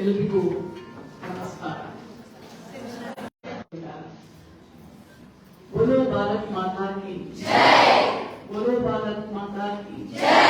ಎಲ್ರಿಗೂ ನಮಸ್ಕಾರ बोलो भारत माता की बोलो भारत माता की ಅದು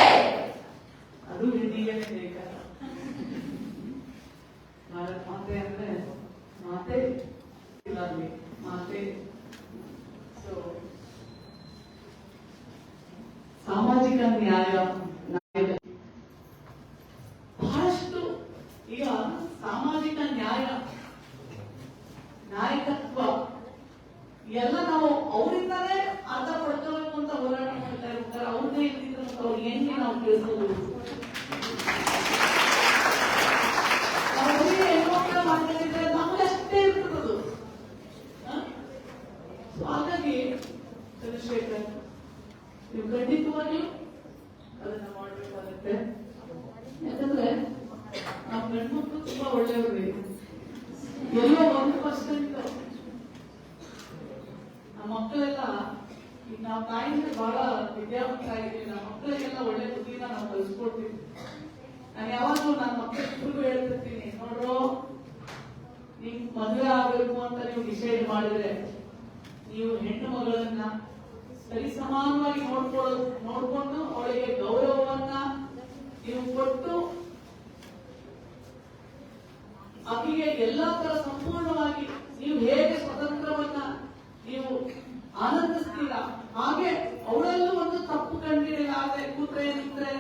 ಎಲ್ಲ ನಾವು ಅವರಿಂದಲೇ ಅರ್ಥ ಪಡ್ಕೋಬೇಕು ಅಂತ ಹೋರಾಟ ಮಾಡ್ತಾ ಇರ್ತಾರೆ. ಅವ್ರದ್ದೇ ಇರ್ತಿದ್ರು ಅವ್ರು ಹೆಂಗೆ ನಾವು ತಿಳಿಸೋದು ನಾವು ಬರೀ ಹೆಣ್ಮಕ್ಳ ಮಾಡ್ಕೊಂಡಿದ್ರೆ ನಮಗಷ್ಟೇ ಇರ್ತದದು ಹ? So ಹಾಗಾಗಿ ಚಂದ್ರಶೇಖರ್ ನೀವು ಖಂಡಿತವಾಗಿಯೂ ಅದನ್ನ ಮಾಡ್ಬೇಕಾಗುತ್ತೆ ಯಾಕಂದ್ರೆ ನಾವು ಗಂಡ್ಮಕ್ಳು ತುಂಬಾ ಒಳ್ಳೆಯವ್ರಿ ಎಲ್ಲೋ ಒಂದು ಪರ್ಸೆಂಟ್ ನಮ್ಮ ಮಕ್ಕಳೆಲ್ಲ ಈಗ ನಾವು ತಾಯಿಯಿಂದ ಬಹಳ ವಿದ್ಯಾವಂತ ಆಗಿದ್ದೀವಿ ನಮ್ಮ ಮಕ್ಕಳಿಗೆಲ್ಲ ಒಳ್ಳೆ ಬುದ್ಧಿನ ಕಲಿಸ್ಕೊಡ್ತೀವಿ ನಾನು ಯಾವಾಗಲೂ ನನ್ನ ಮಕ್ಕಳಿಗೂ ಹೇಳ್ತಿರ್ತೀನಿ, ನೋಡ್ರು ನಿಮ್ ಮದುವೆ ಆಗಬೇಕು ಅಂತ ನೀವು ಡಿಸೈಡ್ ಮಾಡಿದ್ರೆ, ನೀವು ಹೆಣ್ಣು ಮಗಳನ್ನ ಸರಿ ಸಮಾನವಾಗಿ ನೋಡ್ಕೊಳ್ಳೋ ನೋಡ್ಕೊಂಡು ಅವಳಿಗೆ ಗೌರವವನ್ನ ನೀವು ಕೊಟ್ಟು ಆಕೆಗೆ ಎಲ್ಲಾ ತರ ಸಂಪೂರ್ಣವಾಗಿ ನೀವು ಹೇಗೆ ಸ್ವತಂತ್ರವನ್ನ ನೀವು ಆನಂದಿಸ್ತೀರಾ? ಹಾಗೆ ಅವಳಲ್ಲೂ ಒಂದು ತಪ್ಪು ಕಂಡಿರಲಾಗದೆ ಕೂತ್ರೆ ನಿಂತ್ರೆ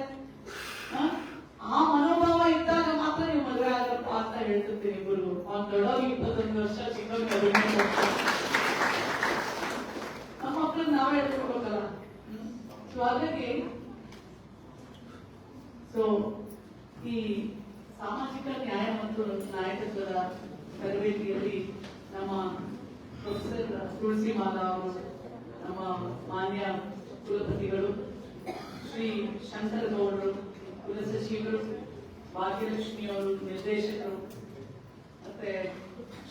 ಆ? ಮನೋಭಾವ ಇದ್ದಾಗ ಮಾತ್ರ ನೀವು ಮದುವೆ ಆಗಪ್ಪ ಅಂತ ಹೇಳ್ತಿರ್ತೀನಿ ಇಬ್ಬರು ಅವ್ನು ದೊಡ್ಡವ್ರಿಗೆ ಇಪ್ಪತ್ತೊಂದು ವರ್ಷ ಚಿಕ್ಕವ್ರಿಗೆ ನಮ್ಮ ಮಕ್ಕಳನ್ನ ನಾವೇ ಹೇಳ್ಕೊಡ್ಬೇಕಲ್ಲ ಸೊ ಹಾಗಾಗಿ ಸೊ ಈ ಸಾಮಾಜಿಕ ನ್ಯಾಯ ಮತ್ತು ನಾಯಕತ್ವದ ತರಬೇತಿಯಲ್ಲಿ ನಮ್ಮ ಪ್ರೊಫೆಸರ್ ತುಳಸಿ ಮಾಲಾ ಅವರು, ನಮ್ಮ ಮಾನ್ಯ ಕುಲಪತಿಗಳು ಶ್ರೀ ಶಂಕರ ಗೌಡರು ಕುಲಸಚಿವರು ಭಾಗ್ಯಲಕ್ಷ್ಮಿಯವರು ನಿರ್ದೇಶಕರು, ಮತ್ತೆ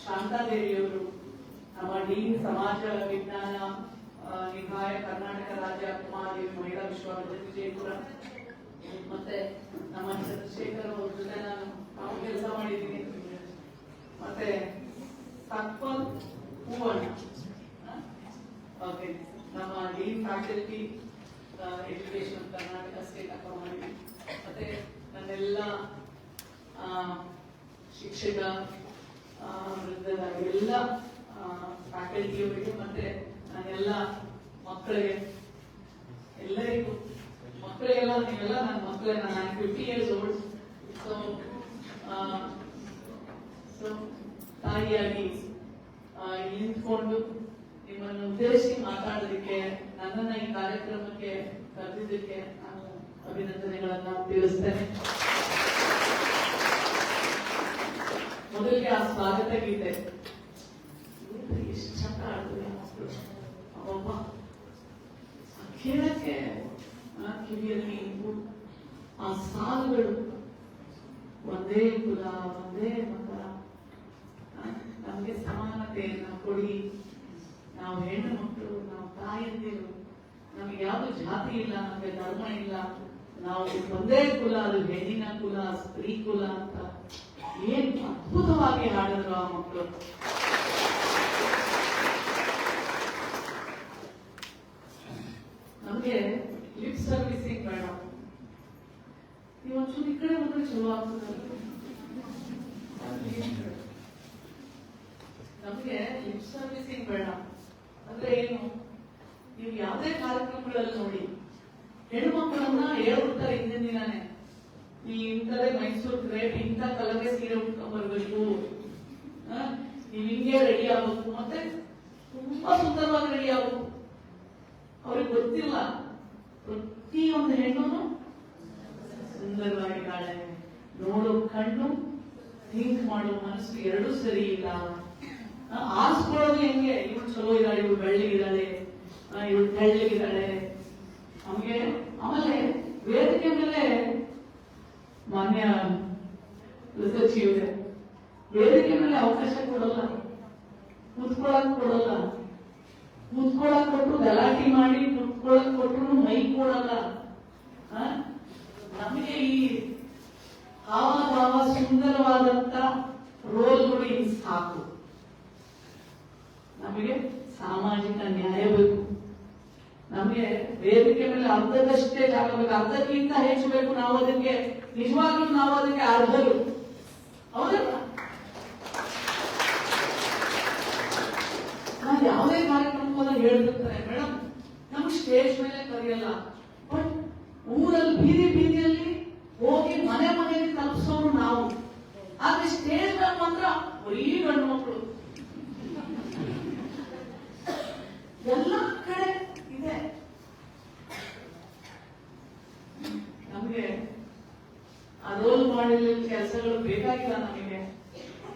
ಶಾಂತಾದೇವಿಯವರು ನಮ್ಮ ಡೀನ್ ಸಮಾಜ ವಿಜ್ಞಾನ ನಿಭಾಯ ಕರ್ನಾಟಕ ರಾಜ್ಯ ಕುಮಾರದೇವಿ ಮಹಿಳಾ ವಿಶ್ವವಿದ್ಯಾಲಯ, ವಿಜಯಪುರ. ಮತ್ತೆ ನಮ್ಮ ಚಂದ್ರಶೇಖರ್ ಅವ್ರ ಜೊತೆ ನಾನು ನಾವು ಕೆಲಸ ಮಾಡಿದ್ದೀನಿ. ಮತ್ತೆ ಸಕ್ಪಲ್ ಹೂವಣ್ಣ. ಓಕೆ ನಮ್ಮ dean faculty education Karnataka state academy ಮತ್ತೆ ನನ್ನೆಲ್ಲ ಶಿಕ್ಷಕ ಎಲ್ಲ ಫ್ಯಾಕಲ್ಟಿಯವರಿಗೆ ಮತ್ತೆ ನನ್ನೆಲ್ಲ ಮಕ್ಕಳಿಗೆ, ಎಲ್ಲರಿಗೂ, ಮಕ್ಕಳಿಗೆಲ್ಲ, ನೀವೆಲ್ಲ ನನ್ನ ಮಕ್ಕಳೇ, ನಾನು fifty years old so so ತಾಯಿಯಾಗಿ ನಿಂತ್ಕೊಂಡು ನಿಮ್ಮನ್ನು ಉದ್ದೇಶಿಸಿ ಮಾತಾಡೋದಕ್ಕೆ, ನನ್ನನ್ನು ಈ ಕಾರ್ಯಕ್ರಮಕ್ಕೆ ಕರೆದಿದ್ದಕ್ಕೆ ನಾನು ಅಭಿನಂದನೆಗಳನ್ನ ತಿಳಿಸ್ತೇನೆ. ಮೊದಲಿಗೆ ಆ ಸ್ವಾಗತ ಗೀತೆ. ಎಷ್ಟು ಚಂದ ಆಡ್ತದೆ ಅಬ್ಬಬ್ಬ. ಕೇಳಕ್ಕೆ ಕಿವಿಯಲ್ಲಿ ಆ ಸಾಲುಗಳು. ಒಂದೇ ಕುಲ, ಒಂದೇ ಮತ ನಮಗೆ ನಮ್ಗೆ ಸಮಾನತೆಯನ್ನ ಕೊಡಿ. ನಾವು ಹೆಣ್ಣು ಮಕ್ಕಳು, ನಾವು ತಾಯಂದಿರು. ನಮಗೆ ಯಾವ ಜಾತಿ ಇಲ್ಲ, ನಮಗೆ ಧರ್ಮ ಇಲ್ಲ. ನಾವು ಒಂದೇ ಕುಲ ಅದು ಹೆಣ್ಣಿನ ಕುಲ, ಸ್ತ್ರೀ ಕುಲ ಅಂತ. ಏನ್ ಅದ್ಭುತವಾಗಿ ಹಾಡಿದ್ರು ಆ ಮಕ್ಕಳು ನಮ್ಗೆ ಲಿಪ್ ಸರ್ವಿಸಿಂಗ್ ಬೇಡ. ನೀವು ಒಂಚೂರು ಈ ಕಡೆ ಬಂದ್ರೆ ಚಲೋ ಆಗ್ತದೆ ನಮ್ಗೆ ಲಿಪ್ ಸರ್ವಿಸಿಂಗ್ ಬೇಡ. ಅಂದ್ರೆ ಏನು? ನೀವು ಯಾವುದೇ ಕಾರ್ಯಕ್ರಮಗಳಲ್ಲಿ ನೋಡಿ. ಹೆಣ್ಣು ಮಕ್ಕಳನ್ನ ಹೇಳ್ಬಿಡ್ತಾರೆ ಹಿಂದಿನ ದಿನಾನೇ ನೀ ಇಂಥದೇ ಮೈಸೂರು ಗ್ರೇಟ್, ಇಂಥ ಕಲರೇ ಸೀರೆ ಉಟ್ಕೊಂಡ್ ಬರ್ಬೇಕು. ನೀವ್ ಹಿಂಗೆ ರೆಡಿ ಆಗ್ಬೇಕು. ಮತ್ತೆ ತುಂಬಾ ಸುಂದರವಾಗಿ ರೆಡಿ ಆಗ್ಬೇಕು. ಅವ್ರಿಗೆ ಗೊತ್ತಿಲ್ಲ. ಪ್ರತಿಯೊಂದು ಹೆಣ್ಣು ಸುಂದರವಾಗಿದ್ದಾಳೆ. ನೋಡೋ, ಕಣ್ಣು ಥಿಂಕ್ ಮಾಡೋ, ಮನಸ್ಸು ಎರಡೂ ಸರಿ ಇಲ್ಲ. ಆರಿಸ್ಕೊಳ್ಳೋದು ಹೆಂಗೆ? ಇವ್ಳು ಚಲೋ ಇದ್ದಾಳೆ, ಇವಳು ಬೆಳ್ಳಗಿದ್ದಾಳೆ. ಇವಳು ತೆಳ್ಳಗಿದ್ದಾಳೆ. ನಮಗೆ ಆಮೇಲೆ ವೇದಿಕೆ ಮೇಲೆ ಮಾನ್ಯ ಸಚಿವರೇ ವೇದಿಕೆ ಮೇಲೆ ಅವಕಾಶ ಕೊಡಲ್ಲ. ಕೂತ್ಕೊಳಕ್ ಕೊಡಲ್ಲ. ಕೂತ್ಕೊಳಕ್ ಕೊಟ್ಟು ಗಲಾಟೆ ಮಾಡಿ, ಕೂತ್ಕೊಳಕ್ ಕೊಟ್ಟರು ಮೈ ಕೊಡಲ್ಲ? ನಮಗೆ ಈ ಹಾವಭಾವ ಸುಂದರವಾದಂತ ರೋಲ್ಗಳು ಸಾಕು. ನಮಗೆ ಸಾಮಾಜಿಕ ನ್ಯಾಯ ಬೇಕು. ನಮಗೆ ವೇದಿಕೆ ಮೇಲೆ ಅರ್ಧದಷ್ಟೇ ಜಾಗ ಬೇಕು. ಅರ್ಧಕ್ಕಿಂತ ಹೆಚ್ಚು ಬೇಕು ನಾವು ಅದಕ್ಕೆ ನಿಜವಾಗ್ಲೂ ನಾವು ಅದಕ್ಕೆ ಅರ್ಧರು ಹೌದಲ್ಲ ನಾನು ಯಾವುದೇ ಕಾರ್ಯಕ್ರಮವನ್ನು ಹೇಳ್ತಿರ್ತಾರೆ ಮೇಡಮ್ ನಮ್ಗೆ ಸ್ಟೇಜ್ ಮೇಲೆ ಕರೆಯಲ್ಲ. ಬಟ್ ಊರಲ್ಲಿ ಬೀದಿ ಬೀದಿಯಲ್ಲಿ ಹೋಗಿ ಮನೆ ಮನೆಗೆ ತಲುಪಿಸೋರು ನಾವು. ಆದ್ರೆ ಸ್ಟೇಜ್ ಮೇಲೆ ಮಾತ್ರ ಬರೀ ಗಂಡು ಮಕ್ಕಳು ಎಲ್ಲ ಕಡೆ ಇದೆ ನಮಗೆ ಆ ರೋಲ್ ಮಾಡಲ್ ಕೆಲಸಗಳು ಬೇಕಾಗಿಲ್ಲ ನಮಗೆ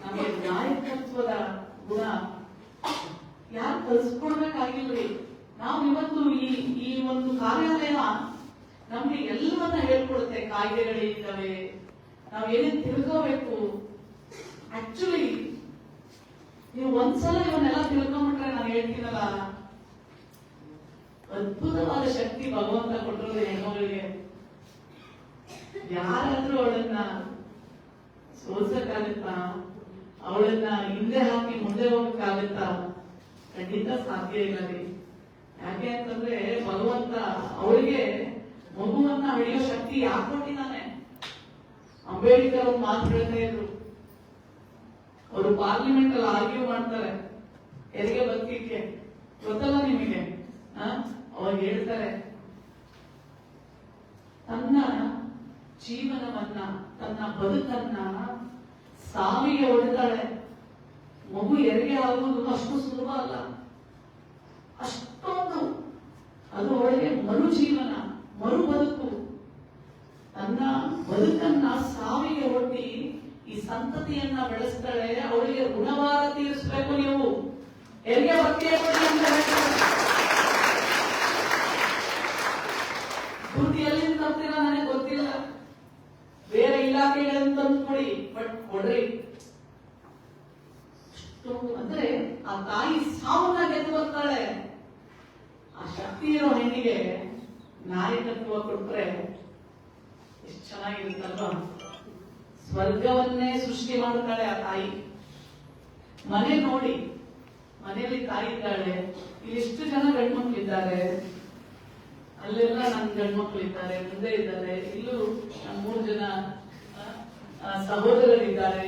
ನಮಗೆ ನಾಯಕತ್ವದ ಗುಣ ಯಾರು ಕಲ್ಸ್ಕೊಡ್ಬೇಕಾಗಿಲ್ರಿ ನಾವು ಇವತ್ತು ಈ ಈ ಒಂದು ಕಾರ್ಯಾಲಯ ನಮ್ಗೆ ಹೇಳ್ಕೊಡುತ್ತೆ ಕಾಯ್ದೆಗಳಿದ್ದಾವೆ ನಾವು ಏನೇನ್ ತಿಳ್ಕೋಬೇಕು? ಆಕ್ಚುಲಿ ನೀವು ಒಂದ್ಸಲ ಇವನ್ನೆಲ್ಲ ತಿಳ್ಕೊಂಬಿಟ್ರೆ ನಾನು ಹೇಳ್ತೀನಲ್ಲ, ಅದ್ಭುತವಾದ ಶಕ್ತಿ ಭಗವಂತ ಕೊಟ್ಟಿರೋದು ಹೆಣ್ಮಗಳಿಗೆ ಯಾರಾದ್ರೂ ಅವಳನ್ನ ಸೋಲ್ಸಕ್ಕಾಗತ್ತಾ? ಅವಳನ್ನ ಹಿಂದೆ ಹಾಕಿ ಮುಂದೆ ಹೋಗಕ್ಕಾಗತ್ತಾ? ಖಂಡಿತ ಸಾಧ್ಯ ಇಲ್ಲ ರೀ ಯಾಕೆ ಅಂತಂದ್ರೆ ಭಗವಂತ ಅವಳಿಗೆ ಮಗುವನ್ನ ಬೆಳೆಯೋ ಶಕ್ತಿ ಯಾಕೆ ಕೊಟ್ಟಿದ್ದಾನೆ? ಅಂಬೇಡ್ಕರ್ ಒಂದು ಮಾತು ಹೇಳ್ತಾ ಇದ್ರು. ಅವರು ಪಾರ್ಲಿಮೆಂಟ್ ಅಲ್ಲಿ ಆರ್ಗ್ಯೂ ಮಾಡ್ತಾರೆ. ಹೆರಿಗೆ ಬದುಕಿಕ್ಕೆ ಗೊತ್ತಲ್ಲ ನಿಮಗೆ? ಅವಾಗ ಹೇಳ್ತಾರೆ, ತನ್ನ ಜೀವನವನ್ನ, ತನ್ನ ಬದುಕನ್ನ ಸಾವಿಗೆ ಹೊಡೆದಾಳೆ ಮಗು ಹೆರಿಗೆ ಆಗುವುದು ಅಷ್ಟು ಸುಲಭ ಅಲ್ಲ. ಅಷ್ಟೊಂದು, ಅದು ಒಳಗೆ ಮರು ಜೀವನ ಮರು ಬದುಕು ತನ್ನ ಬದುಕನ್ನ ಸಾವಿಗೆ ಒಡ್ಡಿ ಈ ಸಂತತಿಯನ್ನ ಬೆಳೆಸ್ತಾಳೆ ಅವಳಿಗೆ ಋಣವಾರ ತೀರಿಸಬೇಕು ನೀವು. ಹೆರಿಗೆ ಭಕ್ತಿಯ ದುಡ್ಡು ಎಲ್ಲಿಂದ ತರ್ತೀರ ನನಗೆ ಗೊತ್ತಿಲ್ಲ. ಬೇರೆ ಇಲಾಖೆಗಳಿಂದ ತಂದು ಕೊಡಿ, ಬಟ್ ಕೊಡ್ರಿ. ಅಂದ್ರೆ ಆ ತಾಯಿ ಸಾವನ್ನ ಗೆದ್ದು ಬರ್ತಾಳೆ. ಆ ಶಕ್ತಿ ಇರೋ ಹೆಣ್ಣಿಗೆ ನಾಯಕತ್ವ ಕೊಟ್ರೆ ಎಷ್ಟು ಚೆನ್ನಾಗಿರುತ್ತಲ್ವಾ? ಸ್ವರ್ಗವನ್ನೇ ಸೃಷ್ಟಿ ಮಾಡ್ತಾಳೆ ಆ ತಾಯಿ. ಮನೆ ನೋಡಿ, ಮನೆಯಲ್ಲಿ ತಾಯಿ ಇದ್ದಾಳೆ ಇಲ್ಲಿ ಎಷ್ಟು ಜನ ಗಂಡ್ಮಕ್ಳಿದ್ದಾರೆ. ಅಲ್ಲೆಲ್ಲ ನನ್ನ ಗಂಡ್ಮಕ್ಳು ಇದ್ದಾರೆ ಮುಂದೆ ಇದ್ದಾರೆ. ಇಲ್ಲೂ ನಮ್ಮ ಮೂರು ಜನ ಸಹೋದರರಿದ್ದಾರೆ.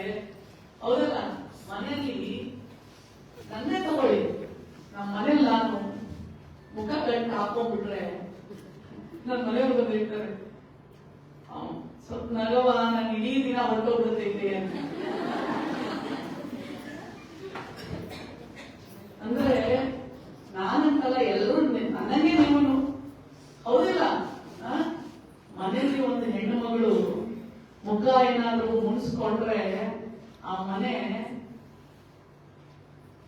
ಹೌದಲ್ಲ? ಮನೆಯಲ್ಲಿ ತಂದೆ ತಗೊಳ್ಳಿ. ನಮ್ಮ ಮನೇಲಿ ನಾನು ಮುಖ ಗಂಟು ಹಾಕೊಂಡ್ಬಿಟ್ರೆ ನನ್ನ ಮನೆಯವ್ರು ಬಂದಿರ್ತಾರೆ ಸ್ವಲ್ಪ ನಗವ, ನನ್ ಇಡೀ ದಿನ ಹೊರಟೋಗ್ಬಿಡ್ತೈತೆ ಅಂತ. ಅಂದ್ರೆ ನಾನಂತಲ್ಲ ಎಲ್ಲರೂ ನನಗೆ ನೀವು ಹೌದಿಲ್ಲ? ಮನೆಯಲ್ಲಿ ಒಂದು ಹೆಣ್ಣು ಮಗಳು ಮುಖ ಏನಾದ್ರೂ ಮುಣಿಸ್ಕೊಂಡ್ರೆ ಆ ಮನೆ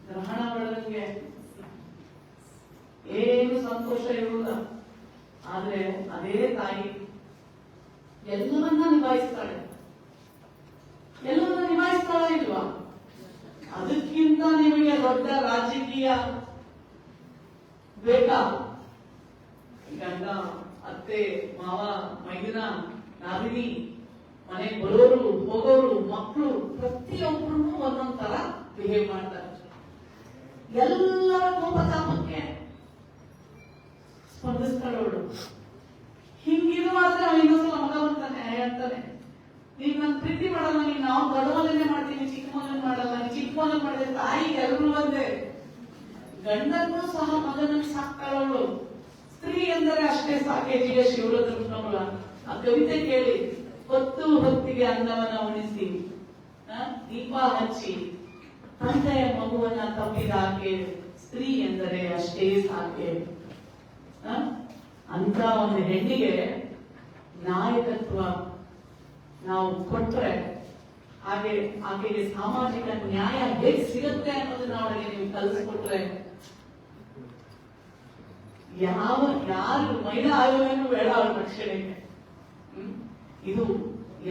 ಗ್ರಹಣ ಮಾಡಂಗೆ ಏನು ಸಂತೋಷ ಇರುವುದಿಲ್ಲ ಆದ್ರೆ ಅದೇ ತಾಯಿ ಎಲ್ಲವನ್ನ ನಿಭಾಯಿಸ್ತಾಳೆ. ಎಲ್ಲವನ್ನ ನಿಭಾಯಿಸ್ತಾಳೆ ಇಲ್ವಾ? ಅದಕ್ಕಿಂತ ನಿಮಗೆ ದೊಡ್ಡ ರಾಜಕೀಯ ಬೇಕಾ? ಗಂಡ, ಅತ್ತೆ, ಮಾವ, ಮೈದಿನ, ನಾದಿನಿ, ಮನೆ ಬರೋರು, ಹೋಗೋರು, ಮಕ್ಕಳು ಪ್ರತಿಯೊಬ್ಬರು ಒಂದೊಂದ್ ತರ ಬಿಹೇವ್ ಮಾಡ್ತಾರೆ. ಎಲ್ಲರ ಕೋಪತಾಪಕ್ಕೆ ಸ್ಪಂದಿಸ್ತಾಳೆ ಅವಳು ಹಿಂಗಿರುವಾದ್ರೆ ಇನ್ನೊಂದ್ಸಲ ಮಗ ಬರ್ತಾನೆ ಹೇಳ್ತಾನೆ ನೀನ್ ನನ್ ಪ್ರೀತಿ ಮಾಡಲ್ಲ, ನೀನ್ ನಾವು ದೊಡ್ಡ ಮಗನೇ ಮಾಡ್ತೀನಿ ಚಿಕ್ಕ ಮಗನ್ ಮಾಡಲ್ಲ ಚಿಕ್ಕ ಮಗನ್ ಮಾಡಿದ್ರೆ ತಾಯಿಗೆ ಎಲ್ಲರೂ ಒಂದೇ. ಗಂಡನ್ನು ಸಹ ಮಗನನ್ನು ಸಾಕ್ತಾಳವಳು ಸ್ತ್ರೀ ಎಂದರೆ ಅಷ್ಟೇ ಸಾಕೆ ಜೀವ ಶಿವರುದ್ರಮಲ ಆ ಕವಿತೆ ಕೇಳಿ, ಹೊತ್ತು ಹೊತ್ತಿಗೆ ಅನ್ನವನ್ನ ಉಣಿಸಿ ದೀಪ ಹಚ್ಚಿ ತಂದೆಯ ಮಗುವನ್ನ ತಪ್ಪಿದಾಕೆ, ಸ್ತ್ರೀ ಎಂದರೆ ಅಷ್ಟೇ ಸಾಕೆ? ಅಂತ ಒಂದು ಹೆಣ್ಣಿಗೆ ನಾಯಕತ್ವ ನಾವು ಕೊಟ್ರೆ ಹಾಗೆ ಆಕೆಗೆ ಸಾಮಾಜಿಕ ನ್ಯಾಯ ಹೇಗೆ ಸಿಗುತ್ತೆ ಅನ್ನೋದನ್ನ ಅವಳಿಗೆ ನೀವು ಕಲಿಸ್ಕೊಟ್ರೆ ಯಾವ, ಯಾರು ಮಹಿಳಾ ಆಯೋಗನೂ ಬೇಡ ಅವಳ ರಕ್ಷಣೆಗೆ? ಇದು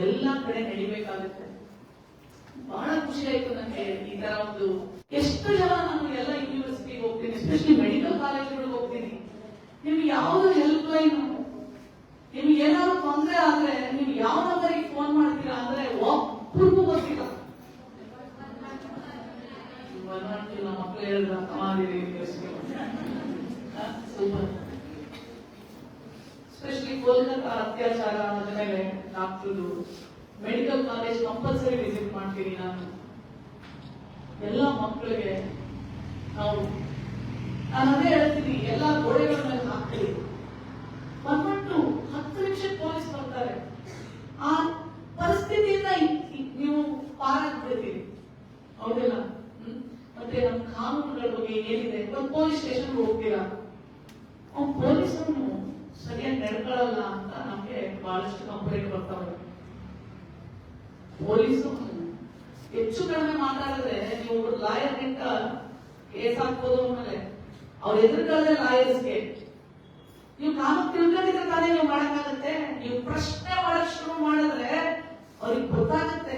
ಎಲ್ಲ ಕಡೆ ನಡಿಬೇಕಾಗುತ್ತೆ. ಬಹಳ ಖುಷಿ ಆಯ್ತು ನನಗೆ ಈ ತರ ಒಂದು. ಎಷ್ಟು ಜನ ನಾನು ಎಲ್ಲ ಯೂನಿವರ್ಸಿಟಿಗೆ ಹೋಗ್ತೀನಿ ಎಸ್ಪೆಷಲಿ ಮೆಡಿಕಲ್ ಕಾಲೇಜ್ಗಳಿಗೆ ಹೋಗ್ತೀನಿ. ನಿಮ್ಗೆ ಯಾವ್ದು ಹೆಲ್ಪ್ ಲೈನ್ ನಿಮ್ಗೆ ಏನಾದ್ರು ತೊಂದರೆ ಆದ್ರೆ ನೀವು ಯಾವ ನಂಬರಿಗೆ ಫೋನ್ ಮಾಡ್ತೀರಾ ಅಂದ್ರೆ ಒಬ್ಬರಿಗೂ ಗೊತ್ತಿಲ್ಲ. ಮಕ್ಕಳು ಸೂಪರ್. ಸ್ಪೆಷಲಿ ಕೋಲ್ಕತ್ತಾ ಅತ್ಯಾಚಾರ ಅನ್ನೋದ ಮೇಲೆ ಡಾಕ್ಟರ್ದು ಮೆಡಿಕಲ್ ಕಾಲೇಜ್ ಕಂಪಲ್ಸರಿ ವಿಸಿಟ್ ಮಾಡ್ತೀನಿ ನಾನು. ಎಲ್ಲ ಮಕ್ಕಳಿಗೆ ನಾವು ನಾನು ಅದೇ ಹೇಳ್ತೀನಿ, ಎಲ್ಲ ಗೋಡೆಗಳ ಹಾಕ್ತೀವಿ ಬಂದ್ಬಿಟ್ಟು ಹತ್ತು ನಿಮಿಷಕ್ಕೆ ಪೊಲೀಸ್ ಬರ್ತಾರೆ. ಆ ಪರಿಸ್ಥಿತಿಯಿಂದ ನೀವು ಪಾರಾಗ್ಬಿಡ್ತೀರಿ. ಹೌದಿಲ್ಲ? ಮತ್ತೆ ನಮ್ಮ ಕಾನೂನುಗಳ ಬಗ್ಗೆ ಏನಿದೆ? ಒಂದು ಪೊಲೀಸ್ ಸ್ಟೇಷನ್ ಹೋಗ್ತೀರಾ? ಅವ್ನು ಪೊಲೀಸರು ಸರಿಯಾಗಿ ನಡ್ಕೊಳ್ಳಲ್ಲ ಅಂತ ನಮಗೆ ಬಹಳಷ್ಟು ಕಂಪ್ಲೇಂಟ್ ಬರ್ತಾವೆ. ಪೊಲೀಸು ಹೆಚ್ಚು ಕಡಿಮೆ ಮಾತಾಡಿದ್ರೆ ನೀವು ಲಾಯರ್ ನಿಂತ ಕೇಸ್ ಹಾಕ್ಬೋದು ಆಮೇಲೆ. ಅವ್ರ ಎದುರುಗಳೇ ಲಾಯರ್ಸ್ಗೆ ನೀವು ಕಾನೂನು ತಿಳ್ಕೊಂಡಿದ್ರೆ ತಾನೇ ನೀವು ಮಾಡಕ್ಕಾಗತ್ತೆ? ನೀವು ಪ್ರಶ್ನೆ ಮಾಡಕ್ ಶುರು ಮಾಡಿದ್ರೆ ಅವ್ರಿಗೆ ಗೊತ್ತಾಗತ್ತೆ.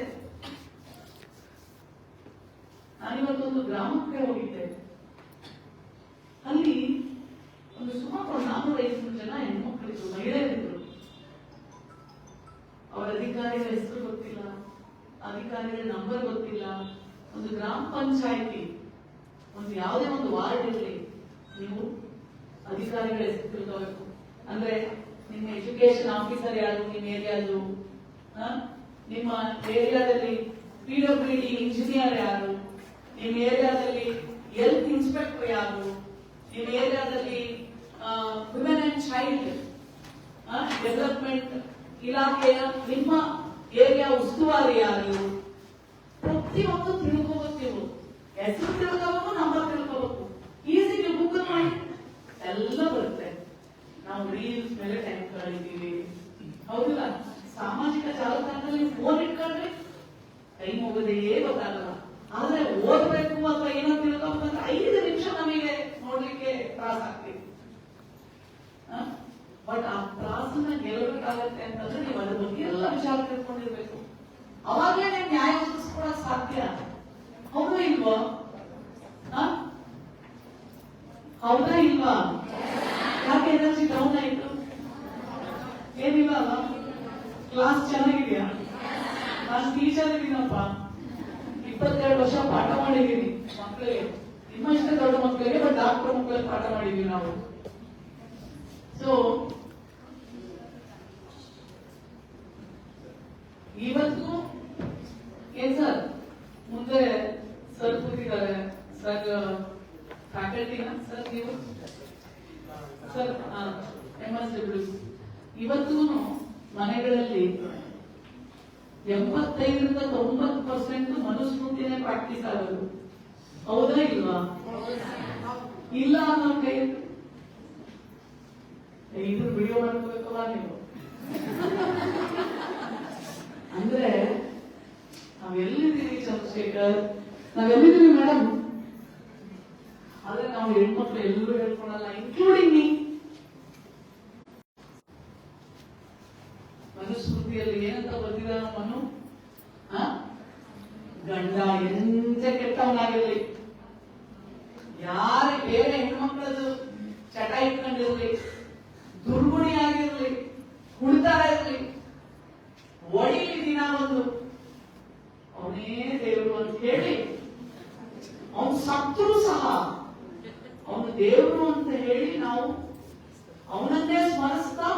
ನಾನಿವತ್ತೊಂದು ಗ್ರಾಮಕ್ಕೆ ಹೋಗಿದ್ದೆ. ಅಲ್ಲಿ ಒಂದು ಸುಮಾರು ಒಂದು ಐವತ್ತು ಜನ ಹೆಣ್ಮಕ್ಳಿದ್ರು, ಮಹಿಳೆಯರಿದ್ರು. ಅವರ ಅಧಿಕಾರಿಗಳ ಹೆಸರು ಗೊತ್ತಿಲ್ಲ, ಅಧಿಕಾರಿಗಳ ನಂಬರ್ ಗೊತ್ತಿಲ್ಲ. ಒಂದು ಗ್ರಾಮ ಪಂಚಾಯಿತಿ, ಒಂದು ಯಾವುದೇ ಒಂದು ವಾರ್ಡ್ ಇರಲಿ, ನೀವು ಅಧಿಕಾರಿಗಳ ಹೆಸರು ಅಂದ್ರೆ ನಿಮ್ಮ ಎಜುಕೇಶನ್ ಆಫೀಸರ್ ಯಾರು, ನಿಮ್ಮ ಏರಿಯಾದು? ನಿಮ್ಮ ಏರಿಯಾದಲ್ಲಿ ಪಿ ಡಬ್ಲ್ಯೂ ಡಿ ಇಂಜಿನಿಯರ್ ಯಾರು, ನಿಮ್ಮ ಏರಿಯಾದಲ್ಲಿ ಹೆಲ್ತ್ ಇನ್ಸ್ಪೆಕ್ಟರ್ ಯಾರು, ನಿಮ್ಮ ಏರಿಯಾದಲ್ಲಿ ವುಮೆನ್ ಅಂಡ್ ಚೈಲ್ಡ್ ಡೆವಲಪ್ಮೆಂಟ್ ಇಲಾಖೆಯ ನಿಮ್ಮ ಏರಿಯಾ ಉಸ್ತುವಾರಿ ಯಾರು? ಪ್ರತಿಯೊಂದು ತಿಳ್ಕೋಬೇಕು ಹೆಸರು ನಂಬರ್ ತಿಳ್ಕೋಬೇಕು ಈಸಿ ನೀವು ಗೂಗಲ್ ಮಾಡಿ ಎಲ್ಲ ಬರುತ್ತೆ. ನಾವು ರೀಲ್ಸ್ ಮೇಲೆ ಟೈಮ್ ಕಳೀತೀವಿ. ಹೌದಿಲ್ಲ? ಸಾಮಾಜಿಕ ಜಾಲತಾಣದಲ್ಲಿ ಫೋನ್ ಇಟ್ಕೊಂಡ್ರೆ ಟೈಮ್ ಹೋಗೋದೇ ಗೊತ್ತಾಗಲ್ಲ. ಆದ್ರೆ ಓದ್ಬೇಕು ಅಥವಾ ಏನೋ ತಿಳ್ಕೊಬೇಕಂದ್ರೆ ಐದು ನಿಮಿಷ ನಮಗೆ ನೋಡ್ಲಿಕ್ಕೆ ತ್ರಾಸ ಆಗ್ತೀವಿ ಬಟ್ ಆ ತ್ರಾಸನ್ನ ಗೆಲ್ಲಬೇಕಾಗತ್ತೆ ಅಂತಂದ್ರೆ ನೀವು ಅದ್ರ ಬಗ್ಗೆ ಎಲ್ಲ ವಿಚಾರ ತಿಳ್ಕೊಂಡಿರ್ಬೇಕು. ಅವಾಗಲೇ ನೀವು ನ್ಯಾಯ ಒದಗಿಸ್ಕೊಳಕ್ ಸಾಧ್ಯ? ಹೌದು ಇಲ್ವಾ? ಹೌದಾ ಇಲ್ವಾ? ಯಾಕೆ ಎನರ್ಜಿ ಡೌನ್ ಆಯ್ತು ಏನಿಲ್ಲ ಕ್ಲಾಸ್ ಚೆನ್ನಾಗಿದೆಯಾ? ನಾನು ಟೀಚರ್ ಇದೀನಪ್ಪ ಇಪ್ಪತ್ತೆರಡು ವರ್ಷ ಪಾಠ ಮಾಡಿದ್ದೀನಿ ಮಕ್ಕಳಿಗೆ. ನಿಮ್ಮಷ್ಟೇ ದೊಡ್ಡ ಮಕ್ಕಳಿಗೆ ಬಟ್ ಡಾಕ್ಟರ್ ಮಕ್ಕಳಿಗೆ ಪಾಠ ಮಾಡಿದೀವಿ ನಾವು. ಸೊ ಇವತ್ತು ಏನ್ ಸರ್? ಮುಂದೆ ಸರ್ ಕೂತಿದ್ದಾರೆ. ಸರ್ ಸರ್ ನೀವು ಸರ್ ಎಂ ಎಸ್ ಡಬ್ಲ್ಯೂ ಇವತ್ತು ಮನೆಗಳಲ್ಲಿ ಎಂಬತ್ತೈದರಿಂದ ತೊಂಬತ್ತು ಪರ್ಸೆಂಟ್ ಮನುಸ್ಮೃತಿನೇ ಪ್ರಾಕ್ಟೀಸ್ ಆಗೋದು. ಹೌದಾ ಇಲ್ವಾ? ಇಲ್ಲ ಅನ್ನೋ ಕೈ ಇದು ವಿಡಿಯೋ ಮಾಡ್ಕೋಬೇಕಲ್ಲ ನೀವು? ಅಂದ್ರೆ ನಾವೆಲ್ಲಿದ್ದೀವಿ ಚಂದ್ರಶೇಖರ್? ನಾವೆಲ್ಲಿದ್ದೀವಿ ಮೇಡಮ್ ಕುಣಿತಾರ ಇರಲಿ. ಒಡಿಲಿ ದಿನ ಒಂದು. ಅವನೇ ದೇವರು ಅಂತ ಹೇಳಿ, ಅವನು ಸತ್ತರೂ ಸಹ, ಅವನು ದೇವರು ಅಂತ ಹೇಳಿ ನಾವು ಅವನನ್ನೇ ಸ್ಮರಿಸ್ತಾ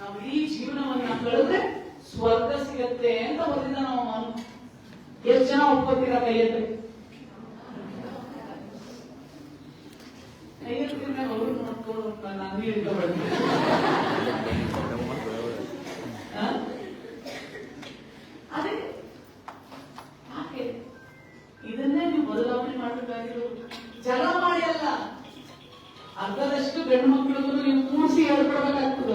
ನಾವು ಈ ಜೀವನವನ್ನ ಕಳೆದ್ರೆ ಸ್ವರ್ಗ ಸಿಗತ್ತೆ ಅಂತ ಬಂದಿದ್ದ ನಾವು ಅವನು ಎಷ್ಟು ಜನ ಒಪ್ಕೋತೀರ ಕೈಯಲ್ಲಿ? ಕೈಯಲ್ಲಿ ಅವರು ನೋಡ್ಕೊಂಡು ನಾನು ಮಕ್ಕಳು ಮಕ್ಕಳಿಗೂ ನೀವು ಕೂಡಿಸಿ ಹೇಳ್ಕೊಡ್ಬೇಕಾಗ್ತದ.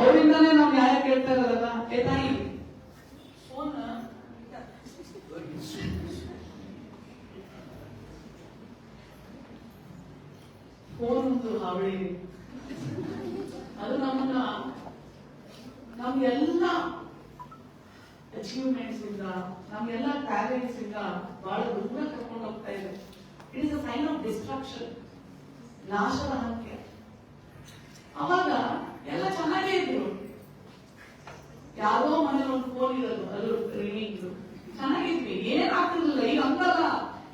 ಅವರಿಂದಾನೇ ನಾವು ನ್ಯಾಯ ಕೇಳ್ತಾ ಇರೋದಲ್ಲ, ಏ ತಾಯಿ? ಫೋನ್ ಹಾವಳಿ. ಅದು ನಮ್ಮನ್ನ, ನಮ್ಗೆಲ್ಲ ಅಚೀವ್ಮೆಂಟ್ಸ್ ಇಂದ, ನಮ್ಗೆಲ್ಲ ಟ್ಯಾಲೆಂಟ್ಸ್ ಇಂದ ಬಹಳ ದೂರ ಕರ್ಕೊಂಡು ಹೋಗ್ತಾ ಇದೆ. It is a sign of destruction ಹಂಗೆ ಅವಾಗ ಎಲ್ಲ ಚೆನ್ನಾಗೇ ಇದ್ರು. ಯಾರೋ ಮನೇಲಿ ಒಂದು ಫೋನ್ ಇರೋದು ಅಲ್ಲೂ ರಿಂಗಿಂಗ್ ಚೆನ್ನಾಗಿದ್ವಿ. ಏನ್ ಆಗ್ತಿರ್ಲಿಲ್ಲ. ಈಗ ಹಂಗಲ್ಲ.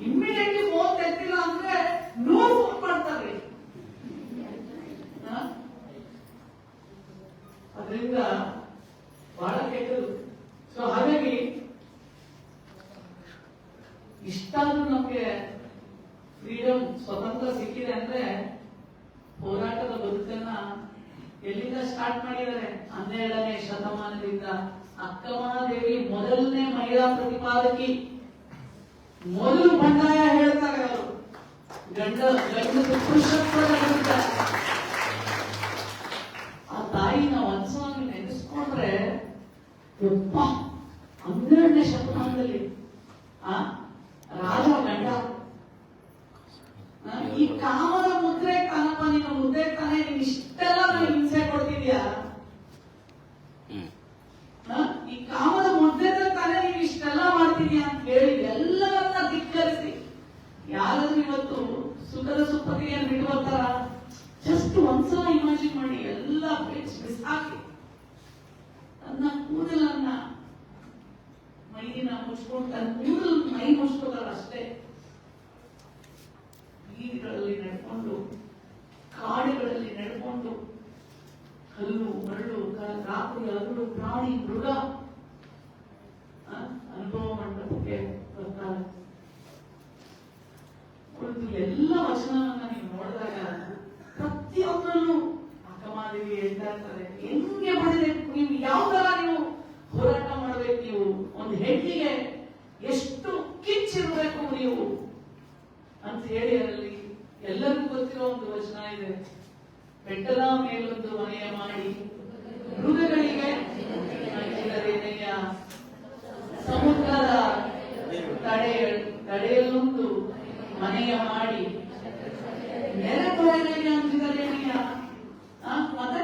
ಇಮ್ಮಿಡಿಯೇಟ್ಲಿ ಫೋನ್ ತೆಗ್ದಿಲ್ಲ ಅಂದ್ರೆ ನೂರು ಫೋನ್ ಅದರಿಂದ ಬಹಳ ಕೆಟ್ಟದು. ಸೊ ಹಾಗಾಗಿ ಇಷ್ಟಾದ್ರೂ ನಮ್ಗೆ ಫ್ರೀಡಮ್ ಸ್ವತಂತ್ರ ಸಿಕ್ಕಿದೆ ಅಂದ್ರೆ ಹೋರಾಟದ ಬದುಕನ್ನ ಎಲ್ಲಿಂದ ಸ್ಟಾರ್ಟ್ ಮಾಡಿದ್ದಾರೆ? ಹನ್ನೆರಡನೇ ಶತಮಾನದಿಂದ ಅಕ್ಕಮಹಾದೇವಿ ಮೊದಲನೇ ಮಹಿಳಾ ಪ್ರತಿಪಾದಕಿ. ಮೊದಲು ಬಂಡಾಯ ಹೇಳ್ತಾರೆ ಅವರು. ಗಂಡ ಗಂಡದ ಪುರುಷತ್ವದ ಆ ಆ ನಾವು ಒಂದ್ಸಲ ನೆನೆಸ್ಕೊಂಡ್ರೆ, ಯಪ್ಪ, ಹನ್ನೆರಡನೇ ಶತಮಾನದಲ್ಲಿ, ಆ, ರಾಜ ಗಂಡ. ಈ ಕಾಮದ ಮುದ್ರೆ ಕಾಣಪ್ಪ ನಿನ್ನ ಮುದ್ರೆ ತಾನೇ ನೀನ್ ಇಷ್ಟೆಲ್ಲ ನನಗೆ ಹಿಂಸೆ ಕೊಡ್ತಿದ್ಯಾ? ಆ, ಈ ಕಾಮದ ಮುದ್ರೆ ತಾನೇ ನೀವು ಇಷ್ಟೆಲ್ಲ ಮಾಡ್ತಿದ್ಯಾ ಅಂತ ಹೇಳಿ ಎಲ್ಲವನ್ನ ಧಿಕ್ಕರಿಸಿ. ಯಾರಾದ್ರೂ ಇವತ್ತು ಸುಖದ ಸುಪ್ಪತಿಯನ್ನು ಬಿಟ್ಟು ಬರ್ತಾರ? ಜಸ್ಟ್ ಒಂದ್ಸಲ ಇಮ್ಯಾಜಿನ್ ಮಾಡಿ ಎಲ್ಲ ಪೇಜ್ ಮಿಸ್ ಹಾಕಿ ತನ್ನ ಕೂದಲನ್ನ ಮೈದಿನ ಮುಚ್ಕೊಂಡು ಕೂದಲು ಮೈ ಮುಚ್ಕೋತಾರ ಅಷ್ಟೇ ಬೀದಿಗಳಲ್ಲಿ ನಡ್ಕೊಂಡು ಕಾಡುಗಳಲ್ಲಿ ನಡ್ಕೊಂಡು ಕಲ್ಲು ಮರಳು ರಾತ್ರಿ ಅದು ಪ್ರಾಣಿ ಮೃಗ ಅನುಭವ ಮಂಟಪಕ್ಕೆ ಬರ್ತಾರೆ ಕುಳಿತು ಎಲ್ಲ ವಚನವನ್ನ ನೀವು ನೋಡಿದಾಗ ಪ್ರತಿಯೊಂದರಲ್ಲೂ ಅಕ್ಕಮಾದೇವಿ ಹೇಳ್ತಾ ಇರ್ತಾರೆ. ಹೆಂಗೆ ಮಾಡಿದೆ ನೀವು ಯಾವ ತರ ನೀವು ಹೋರಾಟ ಮಾಡಬೇಕು ನೀವು? ಒಂದು ಹೆಣ್ಣಿಗೆ ಎಷ್ಟು ಕಿಚ್ಚಿರಬೇಕು ನೀವು? ಅಂತ ಹೇಳಿ ಅದರಲ್ಲಿ ಎಲ್ಲರಿಗೂ ಗೊತ್ತಿರೋ ಒಂದು ವಚನ ಇದೆ. ಬೆಟ್ಟದ ಮೇಲೊಂದು ಮನೆಯ ಮಾಡಿ ಮೃಗಗಳಿಗೆ ಸಮುದ್ರದ ತಡೆ ತಡೆಯಲ್ಲೊಂದು ಮನೆಯ ಮಾಡಿ. ನೆರೆ ಅಂತಿದರೇನೆಯ ಆ, ಮತ್ತೆ